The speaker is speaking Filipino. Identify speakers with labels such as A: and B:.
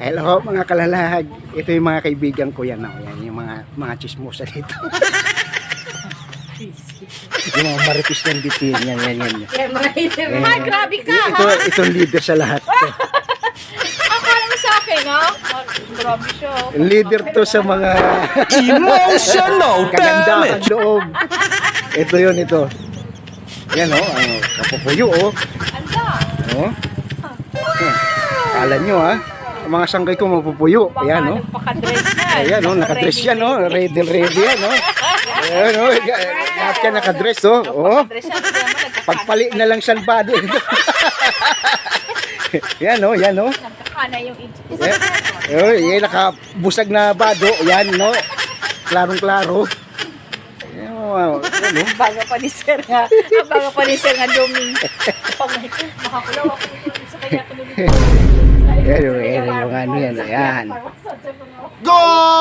A: Hello mga kalalag. Ito yung mga kaibigan ko yan. Oh. Yan yung mga mga chismosa dito. yung mga maritis ng bitin. Yan, yan, yan.
B: Yan, mga.
A: Yan,
B: Ay,
A: yan.
B: grabe ka,
A: Ito,
B: ha?
A: itong leader sa lahat.
B: Akala mo sa akin? Ah, Grabe siya, oh.
A: leader to sa mga
C: Emotional
A: kagandahan
C: damage.
A: loob. Ito yun, ito. Yan oh, ano, kapupuyo oh.
B: Anda.
A: Oh. Yan. Kala nyo ha, ang mga sanggay ko mapupuyo.
B: Baka
A: Ayan oh.
B: nagpaka-dress yan.
A: Ayan oh, nakadress yan oh. Ready, ready yan oh. Ayan oh, lahat yan nakadress oh. Oh.
B: Nagkaka-
A: Pagpali na lang salbado ito. yan oh, yan oh.
B: Nagkakana yung.
A: Eh, oh, yan nakabusag na bado. Yan no. Klarong-klaro. Yan oh, yan, oh.
B: Baga pa ni Sir nga. Ah, baga pa ni Sir nga duming. Makakulaw ako sa kanya ko
A: oh, yan yung ano yan. Ayan.
C: Go!